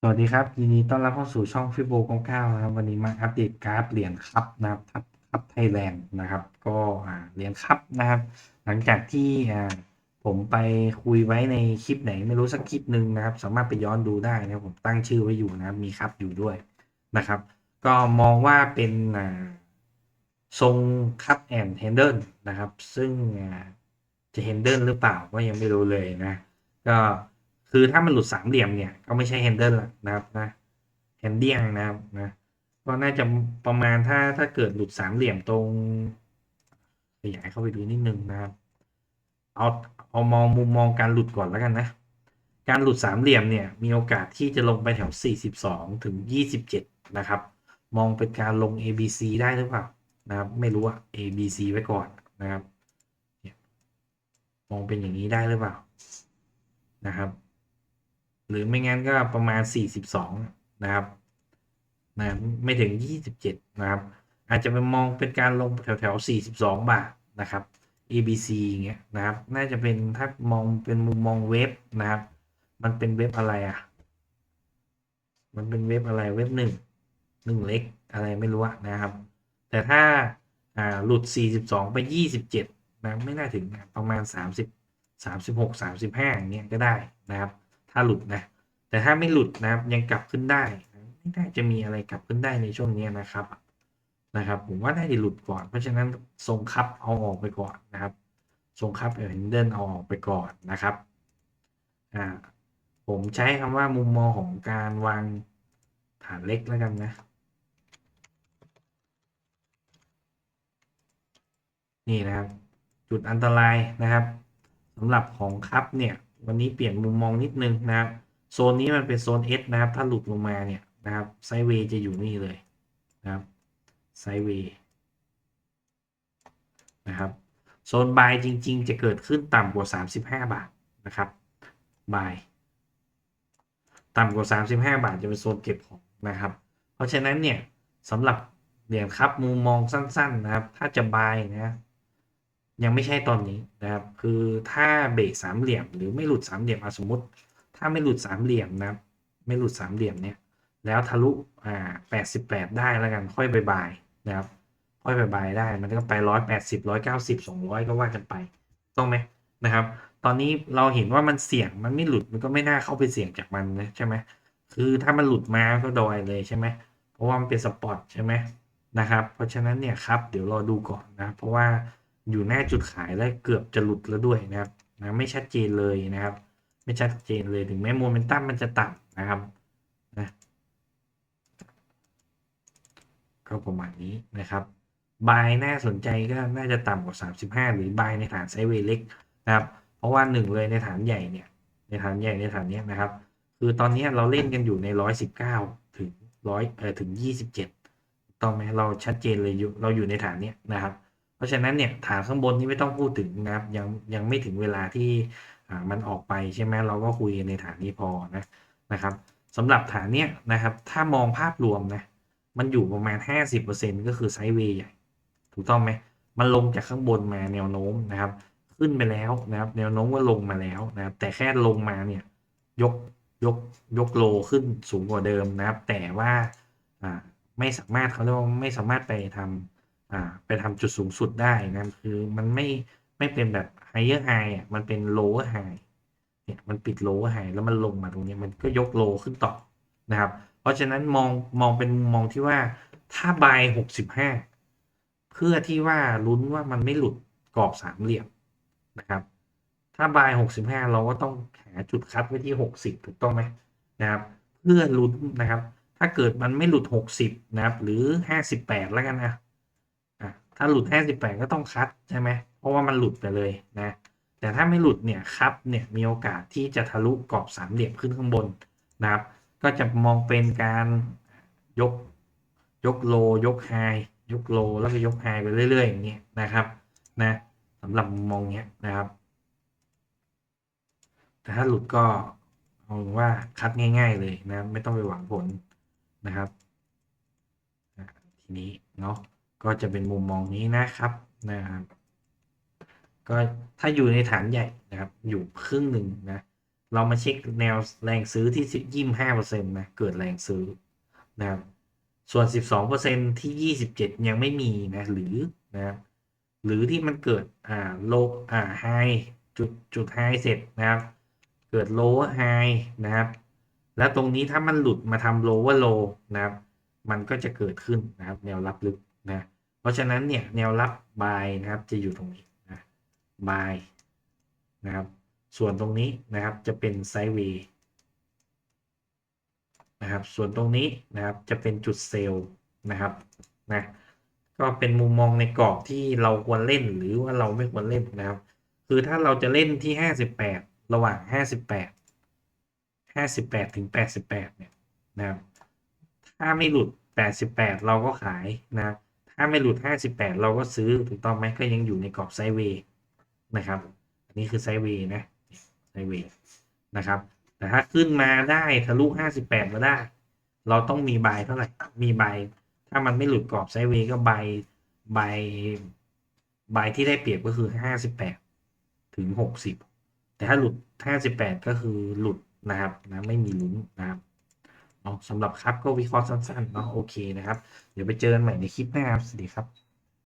สวัสดีครับยินดีต้อนรับเข้าสู่ช่องฟิโบเก้านะครับ วันนี้มาอัปเดตกราฟเหรียญคัพนะครับคัพคัพไทยแลนด์นะครับ ก็อ่าเหรียญคัพนะครับ หลังจากที่อ่าผมไปคุยไว้ในคลิปไหนไม่รู้สักคลิปหนึ่งนะครับ สามารถไปย้อนดูได้นะผมตั้งชื่อไว้อยู่นะครับมีคัพอยู่ด้วยนะครับ ก็มองว่าเป็นอ่าทรงคัพแอนเฮนเดิลนะครับ ซึ่งอ่าจะเฮนเดิลหรือเปล่าก็ยังไม่รู้เลยนะ ก็ คือถ้ามันหลุดสามเหลี่ยมเนี่ย ก็ไม่ใช่แฮนเดิลละนะครับนะแฮนเดียงนะครับนะก็น่าจะประมาณถ้าถ้าเกิดหลุดสามเหลี่ยมตรงขยายเข้าไปดูนิดนึงนะครับ เอาเอามองมุมมองการหลุดก่อนแล้วกันนะ การหลุดสามเหลี่ยมเนี่ย มีโอกาสที่จะลงไปแถว 42 ถึง 27 นะครับ มองเป็นการลง A B C ได้หรือเปล่านะครับ ไม่รู้อะ A B C ไว้ก่อนนะครับมองเป็นอย่างนี้ได้หรือเปล่านะครับ หรือไม่งั้นก็ประมาณ 42 นะครับนะไม่ถึง 27 นะครับ อาจจะไปมองเป็นการลงแถวแถว42 บาทนะครับ ABC อย่างเงี้ยนะครับ น่าจะเป็นถ้ามองเป็นมุมมองเว็บนะครับ มันเป็นเว็บอะไรอะ มันเป็นเว็บอะไรเว็บหนึ่งหนึ่งเล็กอะไรไม่รู้นะครับ แต่ถ้าอ่าหลุด 42 ไป 27 นะไม่น่าถึงนะประมาณ 30 36 35อย่างเงี้ยก็ได้นะครับ ถ้าหลุดนะ แต่ถ้าไม่หลุดนะยังกลับขึ้นได้ไม่น่าจะมีอะไรกลับขึ้นได้ในช่วงนี้นะครับนะครับ ผมว่าได้หลุดก่อน เพราะฉะนั้นทรงคับเอาออกไปก่อนนะครับทรงคับเอ็นเดิลเอาออกไปก่อนนะครับอ่าผมใช้คำว่ามุมมองของการวางฐานเล็กแล้วกันนะนี่นะครับ จุดอันตรายนะครับสำหรับของคัพเนี่ย วันนี้เปลี่ยนมุมมองนิดนึงนะครับโซนนี้มันเป็นโซน S นะครับ ถ้าหลุดลงมาเนี่ยนะครับไซเวย์จะอยู่นี่เลยนะครับไซเวย์นะครับโซนบายจริง ๆ จะเกิดขึ้นต่ำกว่า 35 บาทนะครับบายต่ำกว่า 35 บาทจะเป็นโซนเก็บของนะครับ เพราะฉะนั้นเนี่ยสำหรับเหรียญครับมุมมองสั้น ๆนะครับ ถ้าจะบายนะ ยังไม่ใช่ตอนนี้นะครับ คือถ้าเบรกสามเหลี่ยม หรือไม่หลุดสามเหลี่ยมสมมติ ถ้าไม่หลุดสามเหลี่ยมนะครับไม่หลุดสามเหลี่ยมเนี่ยแล้วทะลุอ่าแปดสิบแปดได้แล้วกันค่อยบายบายนะครับ ค่อยบายบายได้มันก็ไปร้อยแปดสิบร้อยเก้าสิบสองร้อยก็ว่ากันไปต้องไหมนะครับ ตอนนี้เราเห็นว่ามันเสี่ยงมันไม่หลุดมันก็ไม่น่าเข้าไปเสี่ยงจากมันนะใช่ไหมคือถ้ามันหลุดมาก็ดอยเลยใช่ไหมเพราะว่ามันเป็นสปอตใช่ไหมนะครับ เพราะฉะนั้นเนี่ยครับเดี๋ยวรอดูก่อนนะเพราะว่า อยู่หน้าจุดขายแล้วเกือบจะหลุดแล้วด้วยนะครับนะไม่ชัดเจนเลยนะครับ ไม่ชัดเจนเลยถึงแม้โมเมนตัมมันจะต่ำนะครับนะก็ประมาณนี้นะครับบายน่าสนใจก็น่าจะต่ำกว่า 35 หรือบายในฐานไซเวเล็กนะครับ เพราะว่าหนึ่งเลยในฐานใหญ่เนี่ยในฐานใหญ่ในฐานเนี้ยนะครับ คือตอนนี้เราเล่นกันอยู่ใน 119 ถึงร้อยเออถึง 27 ต้องไหมเราชัดเจนเลยอยู่เราอยู่ในฐานเนี้ยนะครับ เพราะฉะนั้นเนี่ยฐานข้างบนนี่ไม่ต้องพูดถึงนะครับยังยังไม่ถึงเวลาที่มันออกไปใช่ไหมเราก็คุยในฐานนี้พอนะนะครับสำหรับฐานเนี้ยนะครับถ้ามองภาพรวมนะมันอยู่ประมาณ 50%ก็คือไซด์เวย์ใหญ่ถูกต้องไหมมันลงจากข้างบนมาแนวโน้มนะครับ ขึ้นไปแล้วนะครับแนวโน้มว่าลงมาแล้วนะครับแต่แค่ลงมาเนี่ยยกยกยกโลขึ้นสูงกว่าเดิมนะครับ แต่ว่าอ่าไม่สามารถเขาเรียกว่าไม่สามารถไปทำ อ่าไปทำจุดสูงสุดได้นะคือมันไม่ไม่เป็นแบบ higher high อะมันเป็น lower high เนี่ยมันปิด lower high แล้วมันลงมาตรงนี้มันก็ยกโลขึ้นต่อนะครับ เพราะฉะนั้นมองมองเป็นมุมมองที่ว่าถ้าบายหกสิบห้าเพื่อที่ว่าลุ้นว่ามันไม่หลุดกรอบสามเหลี่ยมนะครับ ถ้าบายหกสิบห้าเราก็ต้องหาจุดคัดไว้ที่หกสิบถูกต้องไหมนะครับ เพื่อลุ้นนะครับ ถ้าเกิดมันไม่หลุดหกสิบนะครับ หรือห้าสิบแปดแล้วกันนะ ถ้าหลุดห้าสิบแปดก็ต้องคัดใช่ไหมเพราะว่ามันหลุดไปเลยนะ แต่ถ้าไม่หลุดเนี่ยครับเนี่ยมีโอกาสที่จะทะลุกรอบสามเหลี่ยมขึ้นข้างบนนะครับ ก็จะมองเป็นการยกยกโล ยกไฮยกโลแล้วก็ยกไฮไปเรื่อยๆอย่างเงี้ยนะครับนะสำหรับมองเนี้ยนะครับ แต่ถ้าหลุดก็เอาว่าคัดง่าย ๆ เลยนะ ไม่ต้องไปหวังผลนะครับทีนี้เนาะ ก็จะเป็นมุมมองนี้นะครับนะครับ ก็ถ้าอยู่ในฐานใหญ่นะครับ อยู่ครึ่งหนึ่งนะ เรามาเช็คแนวแรงซื้อที่ยี่สิบห้าเปอร์เซ็นต์นะ เกิดแรงซื้อนะครับ ส่วนสิบสองเปอร์เซ็นที่ยี่สิบเจ็ดยังไม่มีนะ หรือนะครับหรือที่มันเกิดอ่าโลอ่าไฮจุดจุดไฮเสร็จนะครับ เกิดโลว์ไฮนะครับ แล้วตรงนี้ถ้ามันหลุดมาทำโลว์โลนะครับ มันก็จะเกิดขึ้นนะครับ แนวรับลึก นะเพราะฉะนั้นเนี่ยแนวรับบายนะครับจะอยู่ตรงนี้นะบายนะครับ ส่วนตรงนี้นะครับจะเป็นไซด์เวย์นะครับ ส่วนตรงนี้นะครับจะเป็นจุดเซลล์นะครับนะก็เป็นมุมมองในกรอบที่เราควรเล่นหรือว่าเราไม่ควรเล่นนะครับ คือถ้าเราจะเล่นที่ห้าสิบแปดระหว่างห้าสิบแปดห้าสิบแปดถึงแปดสิบแปดเนี่ยนะครับถ้าไม่หลุดแปดสิบแปดเราก็ขายนะครับ ถ้าไม่หลุดห้าสิบแปดเราก็ซื้อถูกต้องไหมก็ยังอยู่ในกรอบไซด์เวย์นะครับ อันนี้คือไซด์เวย์นะไซด์เวย์นะครับ แต่ถ้าขึ้นมาได้ทะลุห้าสิบแปดมาได้ เราต้องมีบายเท่าไหร่ มีบายถ้ามันไม่หลุดกรอบไซด์เวย์ก็บายบายบายที่ได้เปรียบก็คือห้าสิบแปดถึงหกสิบแต่ถ้าหลุดห้าสิบแปดก็คือหลุดนะครับนะไม่มีลุ้นนะครับเนาะ สำหรับครับก็วิเคราะห์สั้นๆเนาะโอเคนะครับ เดี๋ยวไปเจอกันใหม่ในคลิปหน้าครับสวัสดีครับ